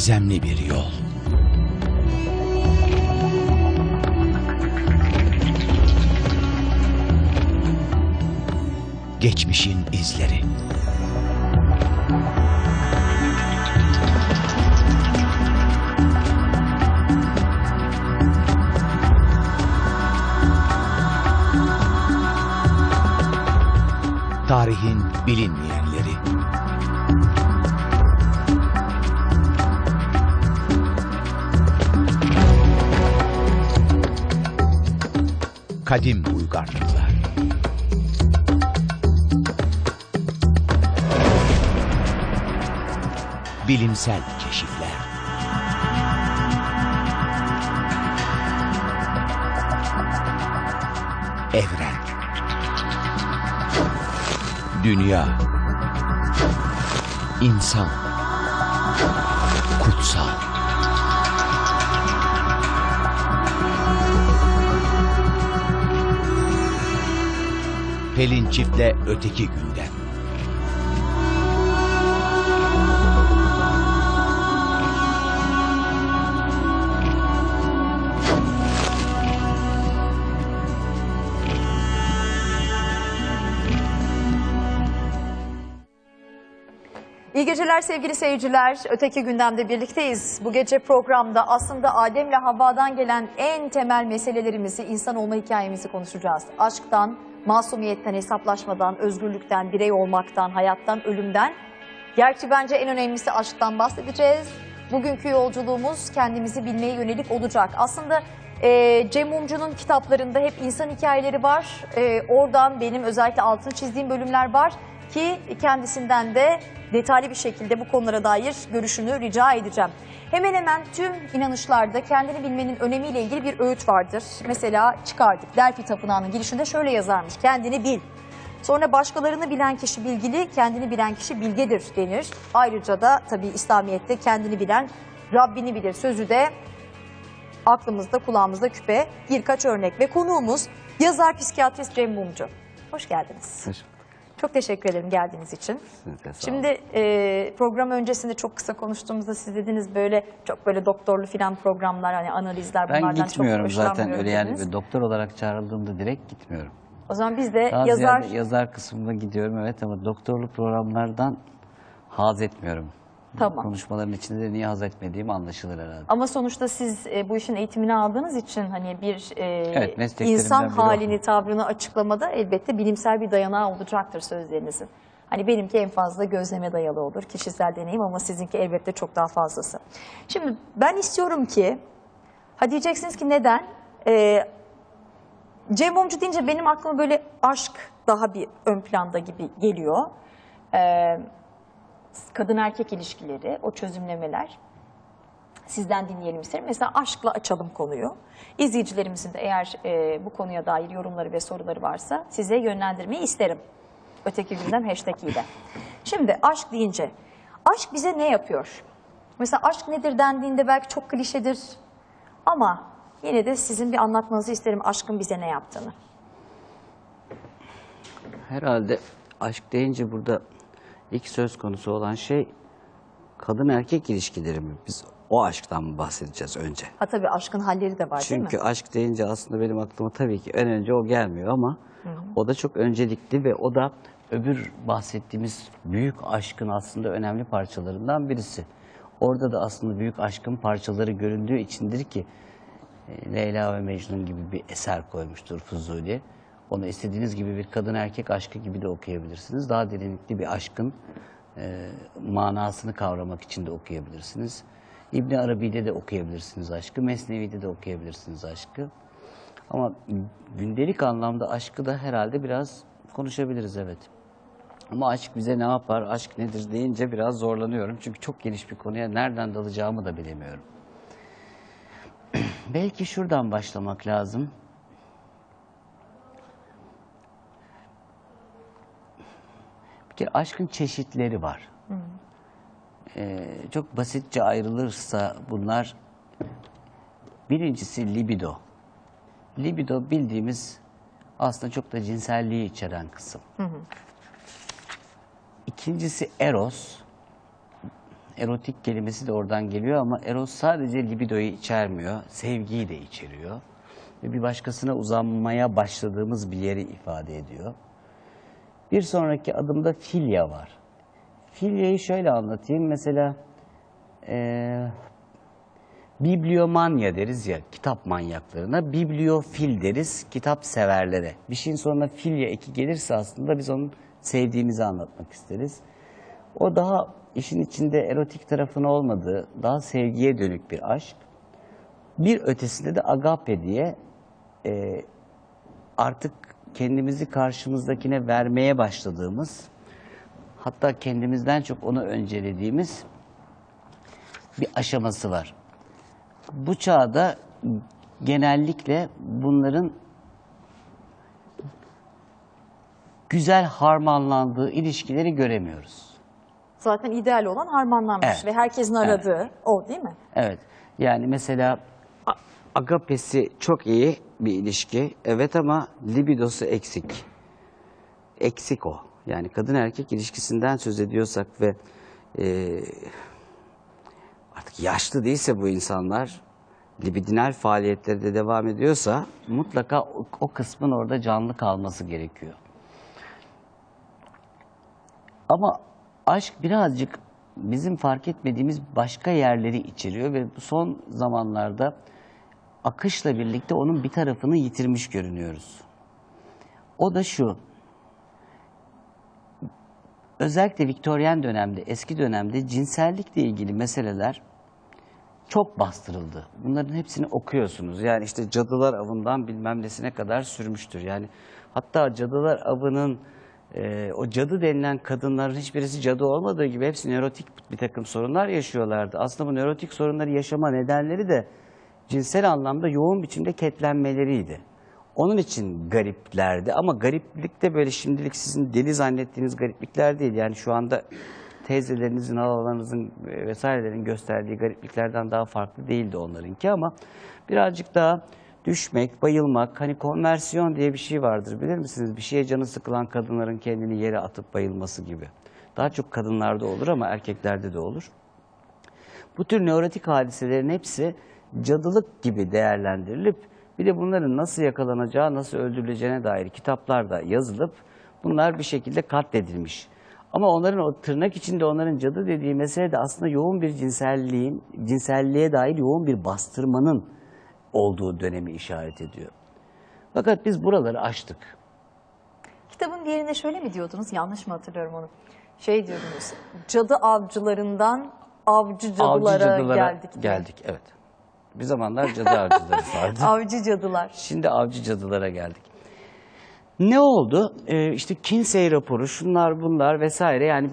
Gizemli bir yol. Geçmişin izleri. Tarihin bilinmeyenleri. Kadim uygarlıklar. Bilimsel keşifler. Evren. Dünya. İnsan. Pelin Çift'le Öteki Gündem. İyi geceler sevgili seyirciler. Öteki gündemde birlikteyiz. Bu gece programda aslında Adem'le Havva'dan gelen en temel meselelerimizi, insan olma hikayemizi konuşacağız. Aşktan, masumiyetten, hesaplaşmadan, özgürlükten, birey olmaktan, hayattan, ölümden. Gerçi bence en önemlisi aşktan bahsedeceğiz. Bugünkü yolculuğumuz kendimizi bilmeye yönelik olacak. Aslında e, Cem Mumcu'nun kitaplarında hep insan hikayeleri var. E, oradan benim özellikle altını çizdiğim bölümler var ki kendisinden de detaylı bir şekilde bu konulara dair görüşünü rica edeceğim. Hemen hemen tüm inanışlarda kendini bilmenin önemiyle ilgili bir öğüt vardır. Mesela çıkardık Delphi Tapınağı'nın girişinde şöyle yazarmış. Kendini bil. Sonra başkalarını bilen kişi bilgili, kendini bilen kişi bilgedir denir. Ayrıca da tabii İslamiyet'te kendini bilen Rabbini bilir sözü de aklımızda kulağımızda küpe birkaç örnek ve konuğumuz yazar psikiyatrist Cem Mumcu. Hoş geldiniz. Çok teşekkür ederim geldiğiniz için. Şimdi e, program öncesinde çok kısa konuştuğumuzda siz dediniz böyle çok böyle doktorlu filan programlar hani analizler Ben bunlardan gitmiyorum çok zaten hoşlanmıyorum öyle yani dediniz. bir doktor olarak çağrıldığımda direkt gitmiyorum. O zaman biz de Daha yazar yazar kısmına gidiyorum evet ama doktorlu programlardan haz etmiyorum. Tamam. Konuşmaların içinde de niye haz etmediğim anlaşılır herhalde. Ama sonuçta siz e, bu işin eğitimini aldığınız için hani bir e, Evet, insan biri o. halini, tavrını açıklamada elbette bilimsel bir dayanağı olacaktır sözlerinizin. Hani benimki en fazla gözleme dayalı olur, kişisel deneyim ama sizinki elbette çok daha fazlası. Şimdi ben istiyorum ki, ha diyeceksiniz ki neden? Ee, Cem Mumcu deyince benim aklıma böyle aşk daha bir ön planda gibi geliyor. Ee, kadın erkek ilişkileri, o çözümlemeler sizden dinleyelim isterim. Mesela aşkla açalım konuyu. İzleyicilerimizin de eğer e, bu konuya dair yorumları ve soruları varsa size yönlendirmeyi isterim. Öteki gündem hashtag ile. Şimdi aşk deyince, aşk bize ne yapıyor? Mesela aşk nedir dendiğinde belki çok klişedir ama yine de sizin bir anlatmanızı isterim aşkın bize ne yaptığını. Herhalde aşk deyince burada ilk söz konusu olan şey kadın erkek ilişkileri mi? Biz o aşktan mı bahsedeceğiz önce? Ha tabii aşkın halleri de var Çünkü değil mi? aşk deyince aslında benim aklıma tabii ki en önce o gelmiyor ama o da çok öncelikli ve o da öbür bahsettiğimiz büyük aşkın aslında önemli parçalarından birisi. Orada da aslında büyük aşkın parçaları göründüğü içindir ki e, Leyla ve Mecnun gibi bir eser koymuştur Fuzuli. Onu istediğiniz gibi bir kadın erkek aşkı gibi de okuyabilirsiniz. Daha derinlikli bir aşkın e, manasını kavramak için de okuyabilirsiniz. İbn Arabi'de de okuyabilirsiniz aşkı, Mesnevi'de de okuyabilirsiniz aşkı. Ama gündelik anlamda aşkı da herhalde biraz konuşabiliriz evet. Ama aşk bize ne yapar, aşk nedir deyince biraz zorlanıyorum. Çünkü çok geniş bir konuya nereden dalacağımı da bilemiyorum. Belki şuradan başlamak lazım. Kere aşkın çeşitleri var. Ee, çok basitçe ayrılırsa bunlar birincisi libido. Libido bildiğimiz aslında çok da cinselliği içeren kısım. İkincisi eros. Erotik kelimesi de oradan geliyor ama eros sadece libidoyu içermiyor, sevgiyi de içeriyor. Ve bir başkasına uzanmaya başladığımız bir yeri ifade ediyor. Bir sonraki adımda filya var. Filyayı şöyle anlatayım. Mesela eee bibliomanya deriz ya kitap manyaklarına. Bibliofil deriz kitap severlere. Bir şeyin sonuna filya eki gelirse aslında biz onun sevdiğimizi anlatmak isteriz. O daha işin içinde erotik tarafın olmadığı, daha sevgiye dönük bir aşk. Bir ötesinde de agape diye e, artık kendimizi karşımızdakine vermeye başladığımız, hatta kendimizden çok onu öncelediğimiz bir aşaması var. Bu çağda genellikle bunların güzel harmanlandığı ilişkileri göremiyoruz. Zaten ideal olan harmanlanmış Evet. ve herkesin aradığı o değil mi? Evet. Yani mesela agapesi çok iyi bir ilişki. Evet ama libidosu eksik. Eksik o. Yani kadın erkek ilişkisinden söz ediyorsak ve e, artık yaşlı değilse bu insanlar libidinal faaliyetleri de devam ediyorsa mutlaka o, o kısmın orada canlı kalması gerekiyor. Ama aşk birazcık bizim fark etmediğimiz başka yerleri içeriyor ve son zamanlarda akışla birlikte onun bir tarafını yitirmiş görünüyoruz. O da şu. Özellikle Viktoryen dönemde, eski dönemde cinsellikle ilgili meseleler çok bastırıldı. Bunların hepsini okuyorsunuz. Yani işte cadılar avından bilmem nesine kadar sürmüştür. Yani hatta cadılar avının e, o cadı denilen kadınların hiçbirisi cadı olmadığı gibi hepsi nörotik bir takım sorunlar yaşıyorlardı. Aslında bu nörotik sorunları yaşama nedenleri de cinsel anlamda yoğun biçimde ketlenmeleriydi. Onun için gariplerdi ama gariplik de böyle şimdilik sizin deli zannettiğiniz gariplikler değil. Yani şu anda teyzelerinizin, halalarınızın vesairelerin gösterdiği garipliklerden daha farklı değildi onlarınki ama birazcık daha düşmek, bayılmak, hani konversiyon diye bir şey vardır bilir misiniz? Bir şeye canı sıkılan kadınların kendini yere atıp bayılması gibi. Daha çok kadınlarda olur ama erkeklerde de olur. Bu tür nörotik hadiselerin hepsi cadılık gibi değerlendirilip bir de bunların nasıl yakalanacağı, nasıl öldürüleceğine dair kitaplar da yazılıp bunlar bir şekilde katledilmiş. Ama onların o tırnak içinde onların cadı dediği mesele de aslında yoğun bir cinselliğin, cinselliğe dair yoğun bir bastırmanın olduğu dönemi işaret ediyor. Fakat biz buraları aştık. Kitabın diğerinde şöyle mi diyordunuz? Yanlış mı hatırlıyorum onu? Şey diyordunuz. Cadı avcılarından avcı cadılara, Avcı cadılara geldik. geldik. Evet. Bir zamanlar cadı avcıları vardı. Avcı cadılar. Şimdi avcı cadılara geldik. Ne oldu? Ee, işte Kinsey raporu, şunlar bunlar vesaire yani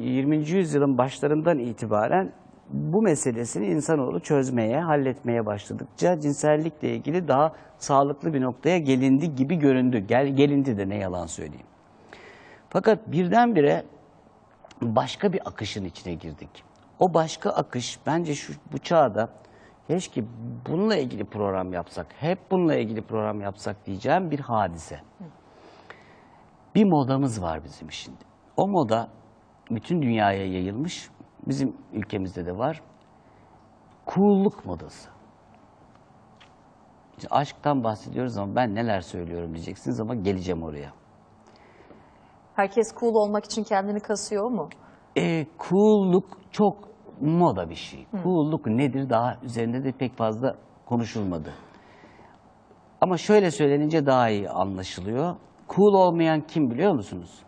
20. yüzyılın başlarından itibaren bu meselesini insanoğlu çözmeye, halletmeye başladıkça cinsellikle ilgili daha sağlıklı bir noktaya gelindi gibi göründü. Gel, gelindi de ne yalan söyleyeyim. Fakat birdenbire başka bir akışın içine girdik. O başka akış bence şu bu çağda keşke bununla ilgili program yapsak, hep bununla ilgili program yapsak diyeceğim bir hadise. Bir modamız var bizim şimdi. O moda bütün dünyaya yayılmış. Bizim ülkemizde de var. Cool'luk modası. İşte aşktan bahsediyoruz ama ben neler söylüyorum diyeceksiniz ama geleceğim oraya. Herkes cool olmak için kendini kasıyor mu? E, cool'luk çok moda bir şey. Cool'luk nedir daha üzerinde de pek fazla konuşulmadı. Ama şöyle söylenince daha iyi anlaşılıyor. Cool olmayan kim biliyor musunuz?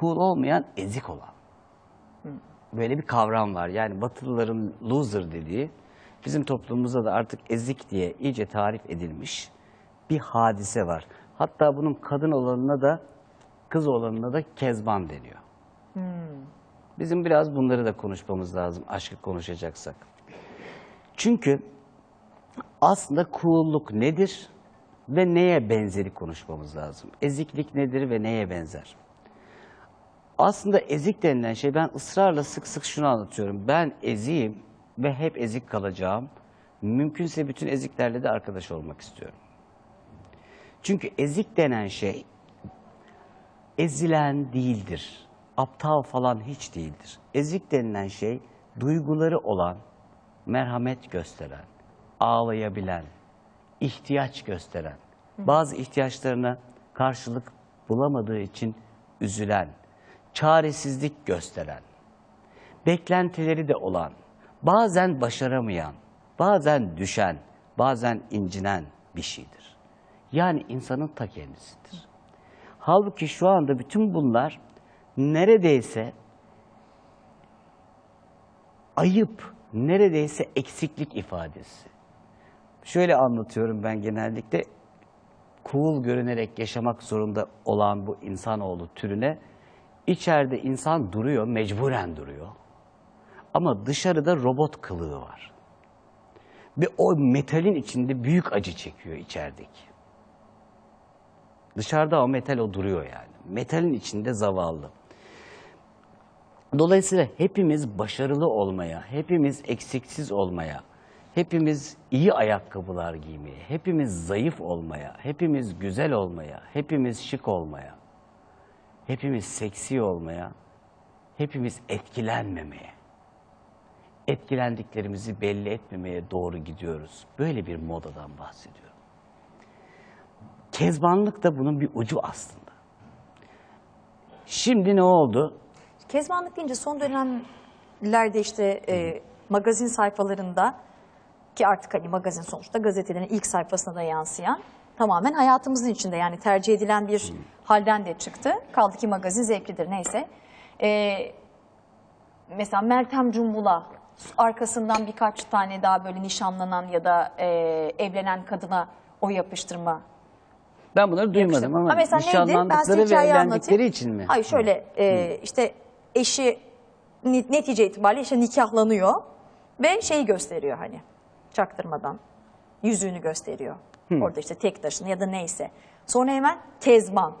Cool olmayan ezik olan. Böyle bir kavram var. Yani Batılıların loser dediği, bizim toplumumuzda da artık ezik diye iyice tarif edilmiş bir hadise var. Hatta bunun kadın olanına da kız olanına da kezban deniyor. Bizim biraz bunları da konuşmamız lazım aşkı konuşacaksak. Çünkü aslında cool'luk nedir ve neye benzeri konuşmamız lazım. Eziklik nedir ve neye benzer? Aslında ezik denilen şey ben ısrarla sık sık şunu anlatıyorum. Ben eziyim ve hep ezik kalacağım. Mümkünse bütün eziklerle de arkadaş olmak istiyorum. Çünkü ezik denen şey ezilen değildir. Aptal falan hiç değildir. Ezik denilen şey duyguları olan, merhamet gösteren, ağlayabilen, ihtiyaç gösteren, bazı ihtiyaçlarına karşılık bulamadığı için üzülen, çaresizlik gösteren, beklentileri de olan, bazen başaramayan, bazen düşen, bazen incinen bir şeydir. Yani insanın ta kendisidir. Halbuki şu anda bütün bunlar neredeyse ayıp, neredeyse eksiklik ifadesi. Şöyle anlatıyorum ben genellikle cool görünerek yaşamak zorunda olan bu insanoğlu türüne içeride insan duruyor, mecburen duruyor. Ama dışarıda robot kılığı var. Ve o metalin içinde büyük acı çekiyor içerideki. Dışarıda o metal o duruyor yani. Metalin içinde zavallı. Dolayısıyla hepimiz başarılı olmaya, hepimiz eksiksiz olmaya, hepimiz iyi ayakkabılar giymeye, hepimiz zayıf olmaya, hepimiz güzel olmaya, hepimiz şık olmaya, hepimiz seksi olmaya, hepimiz etkilenmemeye, etkilendiklerimizi belli etmemeye doğru gidiyoruz. Böyle bir modadan bahsediyorum. Kezbanlık da bunun bir ucu aslında. Şimdi ne oldu? Kezbanlık deyince son dönemlerde işte e, magazin sayfalarında ki artık hani magazin sonuçta gazetelerin ilk sayfasına da yansıyan tamamen hayatımızın içinde yani tercih edilen bir halden de çıktı. Kaldı ki magazin zevklidir neyse. E, mesela Meltem Cumbul'a arkasından birkaç tane daha böyle nişanlanan ya da e, evlenen kadına o yapıştırma Ben bunları duymadım ama Ha nişanlandıkları ve evlendikleri için mi? Hayır şöyle e, işte eşi netice itibariyle işte nikahlanıyor ve şeyi gösteriyor hani çaktırmadan yüzüğünü gösteriyor. Orada işte tek taşını ya da neyse. Sonra hemen kezban.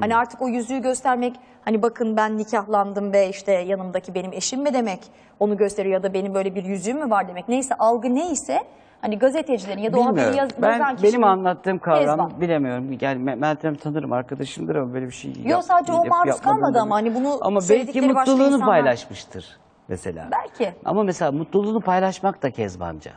Hani artık o yüzüğü göstermek hani bakın ben nikahlandım ve işte yanımdaki benim eşim mi demek onu gösteriyor ya da benim böyle bir yüzüğüm mü var demek. Neyse algı neyse hani gazetecilerin ya da o haberi Bilmiyorum. yaz, ben, yazan kişinin benim anlattığım kavram kezban. bilemiyorum. Yani Me- Meltem tanırım arkadaşımdır ama böyle bir şey Yo, sadece o maruz kalmadı ama hani bunu Ama belki mutluluğunu insanlar- paylaşmıştır mesela. Belki. Ama mesela mutluluğunu paylaşmak da kezbanca.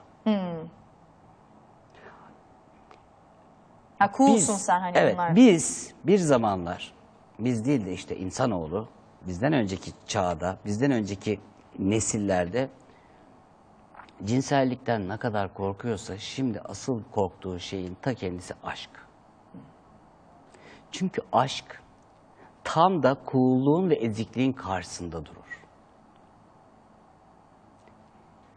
Ha coolsun sen hani evet, bunlar. Biz bir zamanlar, biz değil de işte insanoğlu, bizden önceki çağda, bizden önceki nesillerde cinsellikten ne kadar korkuyorsa şimdi asıl korktuğu şeyin ta kendisi aşk. Çünkü aşk tam da coolluğun ve ezikliğin karşısında durur.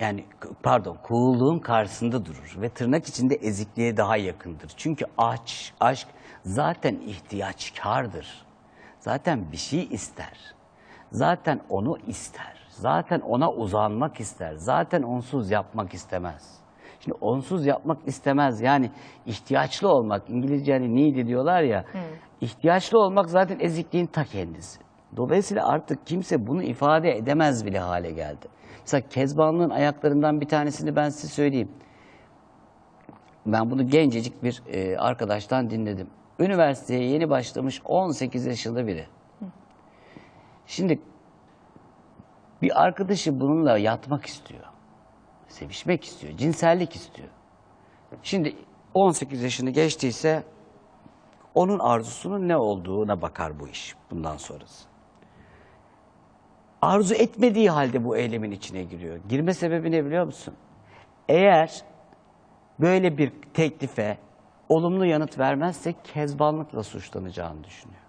Yani pardon, coolluğun karşısında durur ve tırnak içinde ezikliğe daha yakındır. Çünkü aç, aşk zaten ihtiyaçkardır. Zaten bir şey ister. Zaten onu ister. Zaten ona uzanmak ister. Zaten onsuz yapmak istemez. Şimdi onsuz yapmak istemez. Yani ihtiyaçlı olmak, İngilizce hani need diyorlar ya. ihtiyaçlı olmak zaten ezikliğin ta kendisi. Dolayısıyla artık kimse bunu ifade edemez bile hale geldi. Mesela Kezbanlığın ayaklarından bir tanesini ben size söyleyeyim. Ben bunu gencecik bir e, arkadaştan dinledim. Üniversiteye yeni başlamış 18 yaşında biri. Şimdi bir arkadaşı bununla yatmak istiyor. Sevişmek istiyor, cinsellik istiyor. Şimdi 18 yaşını geçtiyse onun arzusunun ne olduğuna bakar bu iş bundan sonrası. Arzu etmediği halde bu eylemin içine giriyor. Girme sebebi ne biliyor musun? Eğer böyle bir teklife olumlu yanıt vermezse kezbanlıkla suçlanacağını düşünüyor.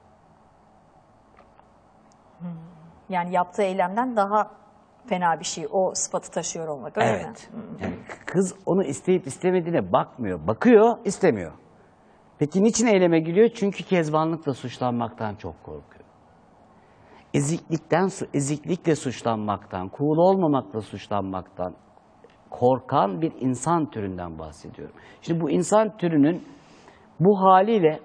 Yani yaptığı eylemden daha fena bir şey o sıfatı taşıyor olmak öyle mi? Evet. Yani kız onu isteyip istemediğine bakmıyor. Bakıyor, istemiyor. Peki niçin eyleme giriyor? Çünkü kezbanlıkla suçlanmaktan çok korkuyor. Eziklikten, eziklikle suçlanmaktan, cool olmamakla suçlanmaktan korkan bir insan türünden bahsediyorum. Şimdi bu insan türünün bu haliyle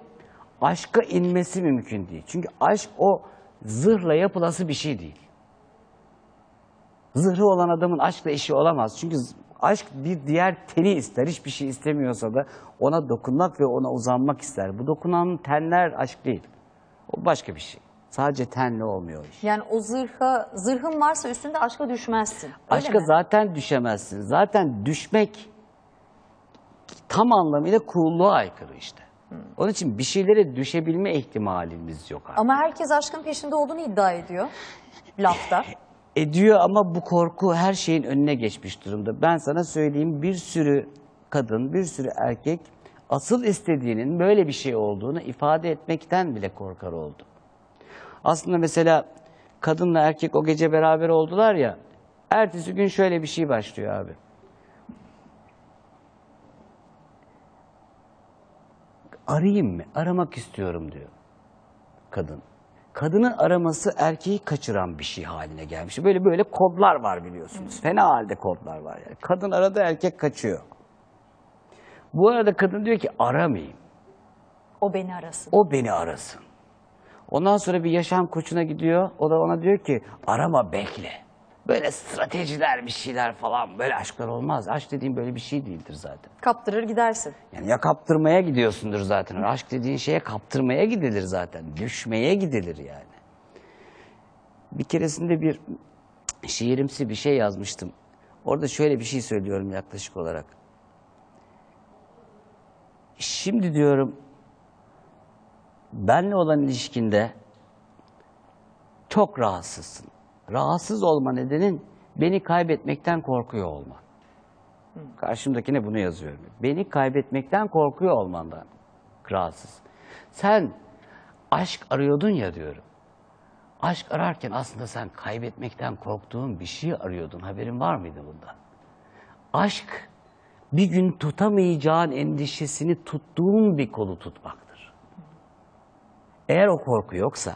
aşka inmesi mümkün değil. Çünkü aşk o zırhla yapılası bir şey değil. Zırhı olan adamın aşkla işi olamaz. Çünkü aşk bir diğer teni ister. Hiçbir şey istemiyorsa da ona dokunmak ve ona uzanmak ister. Bu dokunan tenler aşk değil. O başka bir şey. Sadece tenle olmuyor iş. Yani o zırha, zırhın varsa üstünde aşka düşmezsin. Aşka mi? zaten düşemezsin. Zaten düşmek tam anlamıyla kulluğa aykırı işte. Onun için bir şeylere düşebilme ihtimalimiz yok artık. Ama herkes aşkın peşinde olduğunu iddia ediyor. Lafta. Ediyor ama bu korku her şeyin önüne geçmiş durumda. Ben sana söyleyeyim bir sürü kadın, bir sürü erkek asıl istediğinin böyle bir şey olduğunu ifade etmekten bile korkar oldu. Aslında mesela kadınla erkek o gece beraber oldular ya, ertesi gün şöyle bir şey başlıyor abi. Arayayım mı? Aramak istiyorum diyor kadın. Kadının araması erkeği kaçıran bir şey haline gelmiş. Böyle böyle kodlar var biliyorsunuz. Fena halde kodlar var yani. Kadın aradı erkek kaçıyor. Bu arada kadın diyor ki aramayayım. O beni arasın. O beni arasın. Ondan sonra bir yaşam koçuna gidiyor. O da ona diyor ki arama bekle. Böyle stratejiler bir şeyler falan böyle aşklar olmaz. Aşk dediğim böyle bir şey değildir zaten. Kaptırır gidersin. Yani ya kaptırmaya gidiyorsundur zaten. Aşk dediğin şeye kaptırmaya gidilir zaten. Düşmeye gidilir yani. Bir keresinde bir şiirimsi bir şey yazmıştım. Orada şöyle bir şey söylüyorum yaklaşık olarak. Şimdi diyorum benle olan ilişkinde çok rahatsızsın. Rahatsız olma nedenin beni kaybetmekten korkuyor olman. Karşımdakine bunu yazıyorum. Beni kaybetmekten korkuyor olmandan rahatsız. Sen aşk arıyordun ya diyorum. Aşk ararken aslında sen kaybetmekten korktuğun bir şey arıyordun. Haberin var mıydı bundan? Aşk bir gün tutamayacağın endişesini tuttuğun bir kolu tutmaktır. Eğer o korku yoksa,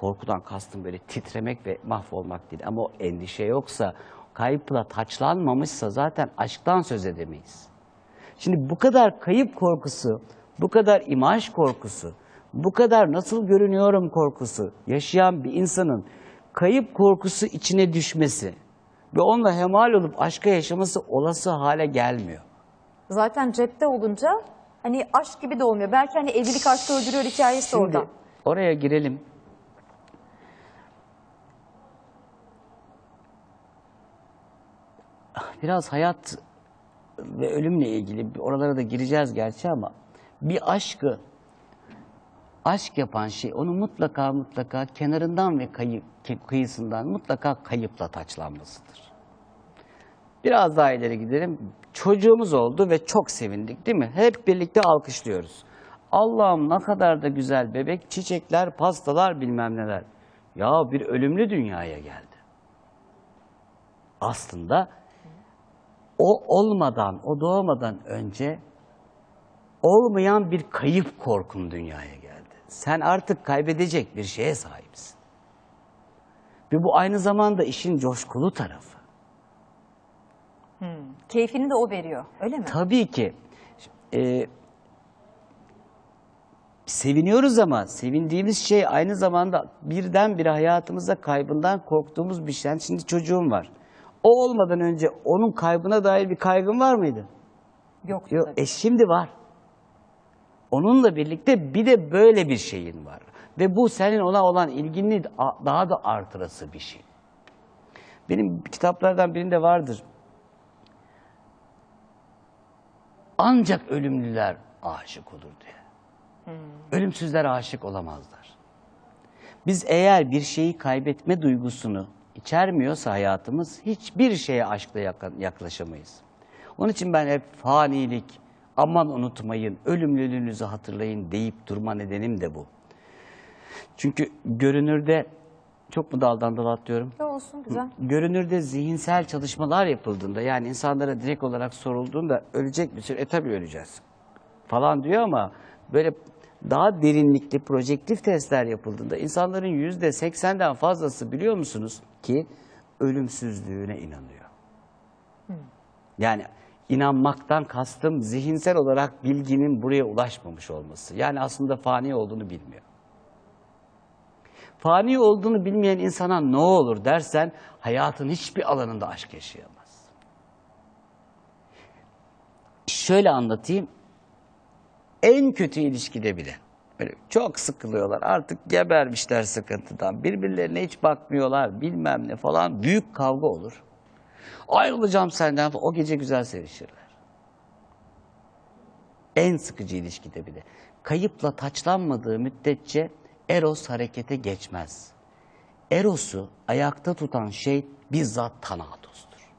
korkudan kastım böyle titremek ve mahvolmak değil ama o endişe yoksa, kayıpla taçlanmamışsa zaten aşktan söz edemeyiz. Şimdi bu kadar kayıp korkusu, bu kadar imaj korkusu, bu kadar nasıl görünüyorum korkusu yaşayan bir insanın kayıp korkusu içine düşmesi ve onunla hemal olup aşka yaşaması olası hale gelmiyor. Zaten cepte olunca hani aşk gibi de olmuyor. Belki hani evlilik aşkı öldürüyor hikayesi Şimdi orada. oraya girelim. Biraz hayat ve ölümle ilgili oralara da gireceğiz gerçi ama bir aşkı aşk yapan şey onu mutlaka mutlaka kenarından ve kayı, kıyısından mutlaka kayıpla taçlanmasıdır. Biraz daha ileri gidelim. Çocuğumuz oldu ve çok sevindik değil mi? Hep birlikte alkışlıyoruz. Allah'ım ne kadar da güzel bebek, çiçekler, pastalar bilmem neler. Ya bir ölümlü dünyaya geldi. Aslında o olmadan, o doğmadan önce olmayan bir kayıp korkun dünyaya geldi. Sen artık kaybedecek bir şeye sahipsin. Ve bu aynı zamanda işin coşkulu tarafı. Keyfini de o veriyor. Öyle mi? Tabii ki. e, seviniyoruz ama sevindiğimiz şey aynı zamanda birdenbire hayatımızda kaybından korktuğumuz bir şey. Yani Şimdi çocuğum var. O olmadan önce onun kaybına dair bir kaygın var mıydı? Yok. Yok. tabii. E şimdi var. Onunla birlikte bir de böyle bir şeyin var. Ve bu senin ona olan ilgini a- daha da artırası bir şey. Benim kitaplardan birinde vardır. Ancak ölümlüler aşık olur diye. Ölümsüzler aşık olamazlar. Biz eğer bir şeyi kaybetme duygusunu içermiyorsa hayatımız hiçbir şeye aşkla yaklaşamayız. Onun için ben hep fanilik, aman unutmayın, ölümlülüğünüzü hatırlayın deyip durma nedenim de bu. Çünkü görünürde, çok mu daldan dala atlıyorum? Ne olsun güzel. Görünürde zihinsel çalışmalar yapıldığında yani insanlara direkt olarak sorulduğunda ölecek misin? E tabii öleceğiz falan diyor ama böyle daha derinlikli projektif testler yapıldığında insanların yüzde seksenden fazlası biliyor musunuz ki ölümsüzlüğüne inanıyor. Yani inanmaktan kastım zihinsel olarak bilginin buraya ulaşmamış olması. Yani aslında fani olduğunu bilmiyor. Fani olduğunu bilmeyen insana ne olur dersen hayatın hiçbir alanında aşk yaşayamaz. Şöyle anlatayım. En kötü ilişkide bile Böyle çok sıkılıyorlar. Artık gebermişler sıkıntıdan. Birbirlerine hiç bakmıyorlar. Bilmem ne falan. Büyük kavga olur. Ayrılacağım senden. O gece güzel sevişirler. En sıkıcı ilişkide bile. Kayıpla taçlanmadığı müddetçe Eros harekete geçmez. Eros'u ayakta tutan şey bizzat Tanatos'tur.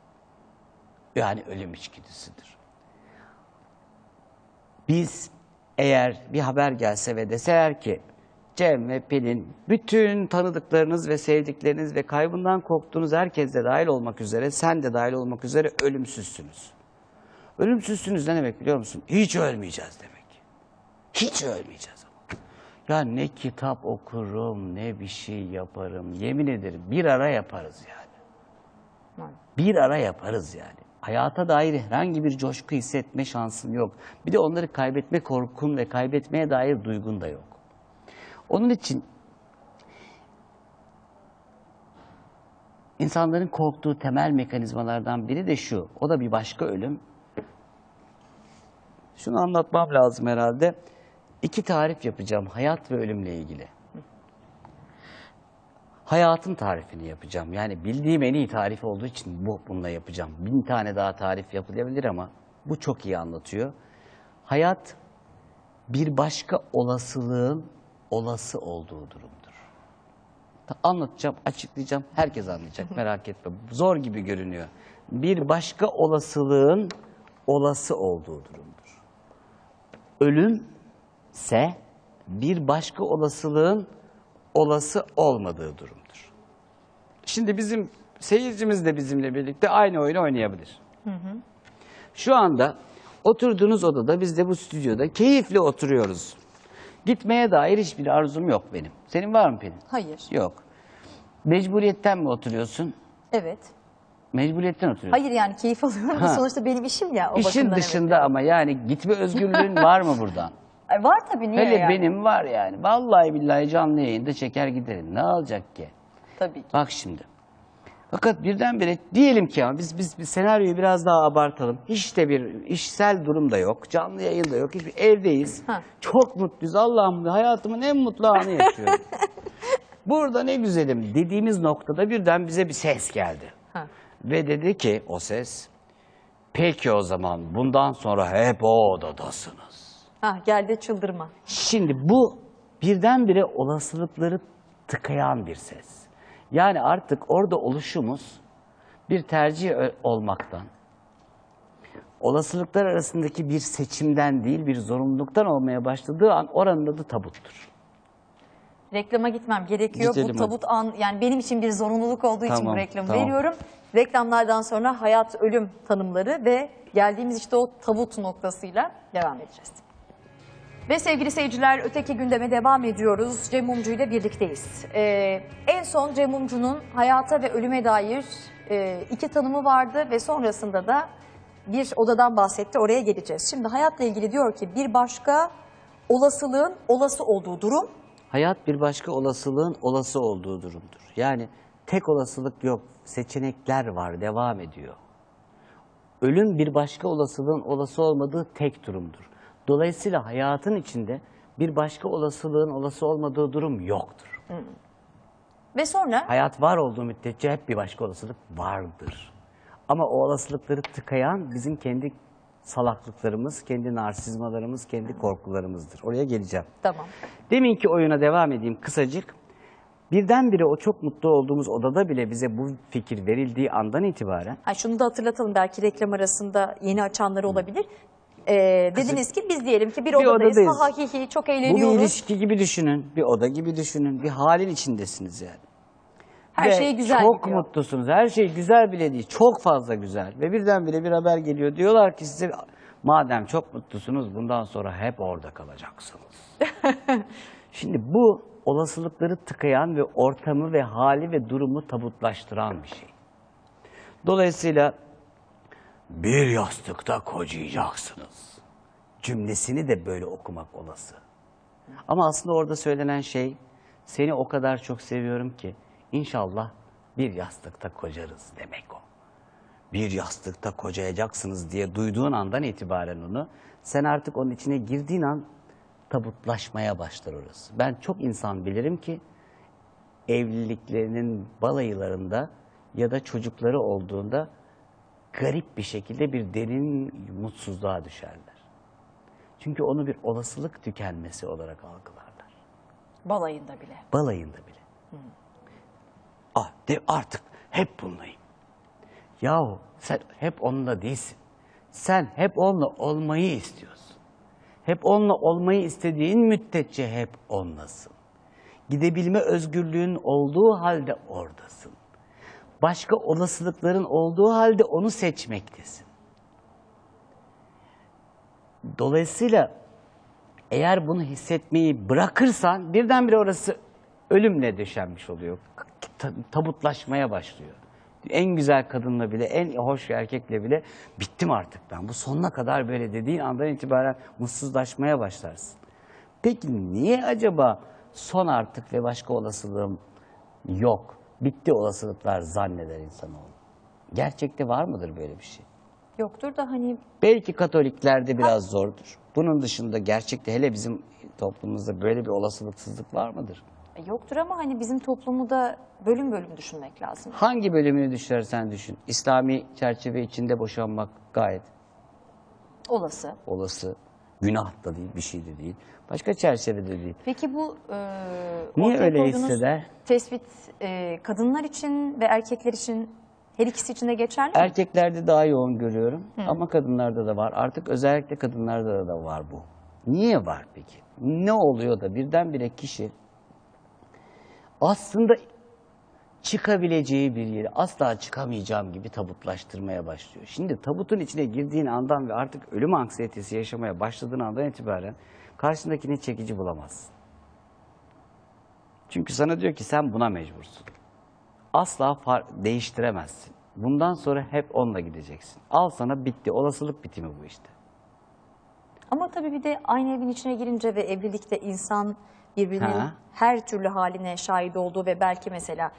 Yani ölüm içgüdüsüdür. Biz eğer bir haber gelse ve deseler ki Cem ve Pelin bütün tanıdıklarınız ve sevdikleriniz ve kaybından korktuğunuz herkes de dahil olmak üzere sen de dahil olmak üzere ölümsüzsünüz. Ölümsüzsünüz ne demek biliyor musun? Hiç ölmeyeceğiz demek. Hiç ölmeyeceğiz ama. Ya ne kitap okurum ne bir şey yaparım. Yemin ederim bir ara yaparız yani. Bir ara yaparız yani. Hayata dair herhangi bir coşku hissetme şansın yok. Bir de onları kaybetme korkun ve kaybetmeye dair duygun da yok. Onun için insanların korktuğu temel mekanizmalardan biri de şu. O da bir başka ölüm. Şunu anlatmam lazım herhalde. İki tarif yapacağım hayat ve ölümle ilgili. Hayatın tarifini yapacağım. Yani bildiğim en iyi tarif olduğu için bu bununla yapacağım. Bin tane daha tarif yapılabilir ama bu çok iyi anlatıyor. Hayat bir başka olasılığın olası olduğu durumdur. Ta- Anlatacağım, açıklayacağım. Herkes anlayacak. Merak etme. Zor gibi görünüyor. Bir başka olasılığın olası olduğu durumdur. Ölüm ise bir başka olasılığın olası olmadığı durumdur. Şimdi bizim seyircimiz de bizimle birlikte aynı oyunu oynayabilir. Şu anda oturduğunuz odada biz de bu stüdyoda keyifli oturuyoruz. Gitmeye dair hiçbir arzum yok benim. Senin var mı Pelin? Hayır. Yok. Mecburiyetten mi oturuyorsun? Evet. Mecburiyetten oturuyorsun. Hayır yani keyif alıyorum. Ha. Sonuçta benim işim ya. O İşin dışında ama yani gitme özgürlüğün var mı buradan? Evet. Ay, var tabii niye Hele yani? benim var yani. Vallahi billahi canlı yayında çeker giderim. Ne alacak ki? Tabii ki. Bak şimdi. Fakat birdenbire diyelim ki ama biz, biz, biz senaryoyu biraz daha abartalım. Hiç de bir işsel durum da yok. Canlı yayın da yok. Hiçbir evdeyiz. Ha. Çok mutluyuz. Allah'ım hayatımın en mutlu anı yaşıyorum. Burada ne güzelim dediğimiz noktada birden bize bir ses geldi. Ha. Ve dedi ki o ses, peki o zaman bundan sonra hep o odadasınız. Ha, geldi çıldırma. Şimdi bu birdenbire olasılıkları tıkayan bir ses. Yani artık orada oluşumuz bir tercih olmaktan, olasılıklar arasındaki bir seçimden değil bir zorunluluktan olmaya başladığı an oranın adı tabuttur. Reklama gitmem gerekiyor. Gidelim bu tabut an yani benim için bir zorunluluk olduğu için Tamam, bu reklamı tamam. veriyorum. Reklamlardan sonra hayat ölüm tanımları ve geldiğimiz işte o tabut noktasıyla devam edeceğiz. Ve sevgili seyirciler öteki gündeme devam ediyoruz. Cem Mumcu ile birlikteyiz. Ee, en son Cem Mumcu'nun hayata ve ölüme dair e, iki tanımı vardı ve sonrasında da bir odadan bahsetti. Oraya geleceğiz. Şimdi hayatla ilgili diyor ki bir başka olasılığın olası olduğu durum Hayat bir başka olasılığın olası olduğu durumdur. Yani tek olasılık yok, seçenekler var, devam ediyor. Ölüm bir başka olasılığın olası olmadığı tek durumdur. Dolayısıyla hayatın içinde bir başka olasılığın olası olmadığı durum yoktur. ve sonra Hayat var olduğu müddetçe hep bir başka olasılık vardır. Ama o olasılıkları tıkayan bizim kendi salaklıklarımız, kendi narsizmalarımız, kendi korkularımızdır. Oraya geleceğim. tamam. Deminki oyuna devam edeyim kısacık. Birdenbire o çok mutlu olduğumuz odada bile bize bu fikir verildiği andan itibaren Ha, şunu da hatırlatalım belki reklam arasında yeni açanları olabilir. Ee, dediniz ki biz diyelim ki bir, odadayız. odadayız. Ha ha hi hi çok bu bir ilişki gibi düşünün, bir oda gibi düşünün, bir halin içindesiniz yani. Her Ve şey güzel Çok gidiyor. mutlusunuz. Her şey güzel bile değil. Çok fazla güzel. Ve birdenbire bir haber geliyor. Diyorlar ki size madem çok mutlusunuz bundan sonra hep orada kalacaksınız. Şimdi bu olasılıkları tıkayan ve ortamı ve hali ve durumu tabutlaştıran bir şey. Dolayısıyla bir yastıkta kocayacaksınız. Cümlesini de böyle okumak olası. Ama aslında orada söylenen şey seni o kadar çok seviyorum ki inşallah bir yastıkta kocarız demek o. Bir yastıkta kocayacaksınız diye duyduğun andan itibaren onu sen artık onun içine girdiğin an tabutlaşmaya başlar orası. Ben çok insan bilirim ki evliliklerinin balayılarında ya da çocukları olduğunda garip bir şekilde bir derin mutsuzluğa düşerler. Çünkü onu bir olasılık tükenmesi olarak algılarlar. Balayında bile. Balayında bile. Ah, de artık hep bunlayım. Yahu sen hep onunla değilsin. Sen hep onunla olmayı istiyorsun. Hep onunla olmayı istediğin müddetçe hep onlasın. Gidebilme özgürlüğün olduğu halde oradasın. Başka olasılıkların olduğu halde onu seçmektesin. Dolayısıyla eğer bunu hissetmeyi bırakırsan birdenbire orası ölümle döşenmiş oluyor. Ta- tabutlaşmaya başlıyor. En güzel kadınla bile, en hoş erkekle bile bittim artık ben. Bu sonuna kadar böyle dediğin andan itibaren mutsuzlaşmaya başlarsın. Peki niye acaba son artık ve başka olasılığım yok? Bitti olasılıklar zanneder insanoğlu. Gerçekte var mıdır böyle bir şey? Yoktur da hani Belki Katoliklerde biraz zordur. Bunun dışında gerçekte hele bizim toplumumuzda böyle bir olasılıksızlık var mıdır? yoktur ama hani bizim toplumu da bölüm bölüm düşünmek lazım. Hangi bölümünü düşersen düşün. İslami çerçeve içinde boşanmak gayet Olası. olası. Günah da değil, bir şey de değil. Başka çerçevede değil. Peki bu e, Niye öyle hisseder? Tespit e, kadınlar için ve erkekler için her ikisi için de geçerli mi? Erkeklerde daha yoğun görüyorum ama kadınlarda da var. Artık özellikle kadınlarda da var bu. Niye var peki? Ne oluyor da birdenbire kişi aslında çıkabileceği bir yeri asla çıkamayacağım gibi tabutlaştırmaya başlıyor. Şimdi tabutun içine girdiğin andan ve artık ölüm anksiyetesi yaşamaya başladığın andan itibaren karşındakini çekici bulamazsın. Çünkü sana diyor ki sen buna mecbursun asla değiştiremezsin. Bundan sonra hep onunla gideceksin. Al sana bitti. Olasılık bitimi bu işte. Ama tabii bir de aynı evin içine girince ve evlilikte insan birbirinin Ha. her türlü haline şahit olduğu ve belki mesela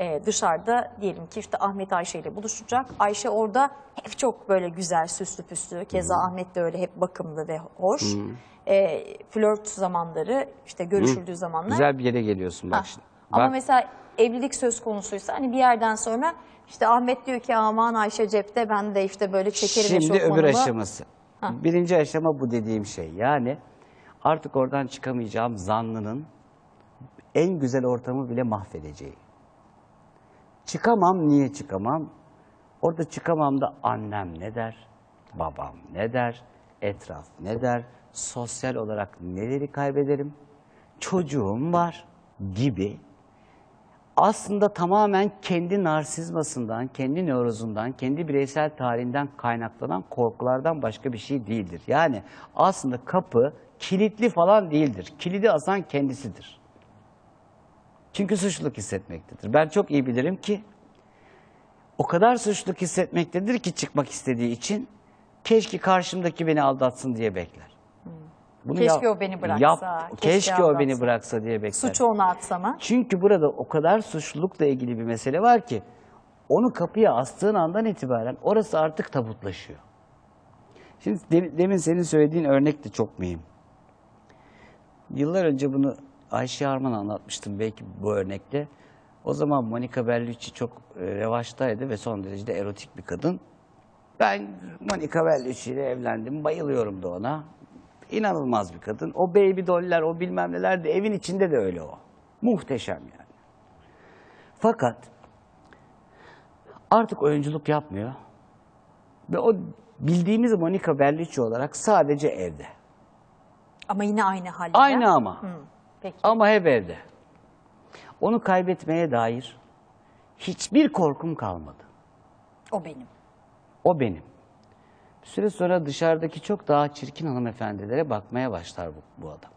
e, dışarıda diyelim ki işte Ahmet Ayşe ile buluşacak. Ayşe orada hep çok böyle güzel, süslü püslü. Keza Ahmet de öyle hep bakımlı ve hoş. E, flört zamanları, işte görüşüldüğü zamanlar. Güzel bir yere geliyorsun bak Ha. şimdi. Ama Bak, mesela evlilik söz konusuysa hani bir yerden sonra işte Ahmet diyor ki aman Ayşe cepte ben de işte böyle çekerim şimdi öbür eşofmanımı. aşaması. Birinci aşama bu dediğim şey. Yani artık oradan çıkamayacağım zannının en güzel ortamı bile mahvedeceği. Çıkamam, niye çıkamam? Orada çıkamam da annem ne der, babam ne der, etraf ne der, sosyal olarak neleri kaybederim, çocuğum var gibi aslında tamamen kendi narsizmasından, kendi nörozundan, kendi bireysel tarihinden kaynaklanan korkulardan başka bir şey değildir. Yani aslında kapı kilitli falan değildir. Kilidi asan kendisidir. Çünkü suçluluk hissetmektedir. Ben çok iyi bilirim ki o kadar suçluluk hissetmektedir ki çıkmak istediği için keşke karşımdaki beni aldatsın diye bekler. Bunu Keşke o beni bıraksa, keşke keşke, o beni bıraksa diye bekler. Suçu ona atsama. Çünkü burada o kadar suçlulukla ilgili bir mesele var ki onu kapıya astığın andan itibaren orası artık tabutlaşıyor. Şimdi de- demin senin söylediğin örnek de çok mühim. Yıllar önce bunu Ayşe Arman anlatmıştım belki bu örnekte. O zaman Monica Bellucci çok e, revaçtaydı ve son derece de erotik bir kadın. Ben Monica Bellucci ile evlendim. Bayılıyorum da ona. İnanılmaz bir kadın. O baby doller, o bilmem neler de evin içinde de öyle o. Muhteşem yani. Fakat artık oyunculuk yapmıyor. Ve o bildiğimiz Monica Bellucci olarak sadece evde. Ama yine aynı halde. Aynı ama. Peki. Ama hep evde. Onu kaybetmeye dair hiçbir korkum kalmadı. O benim. O benim. Bir süre sonra dışarıdaki çok daha çirkin hanımefendilere bakmaya başlar bu, bu adam.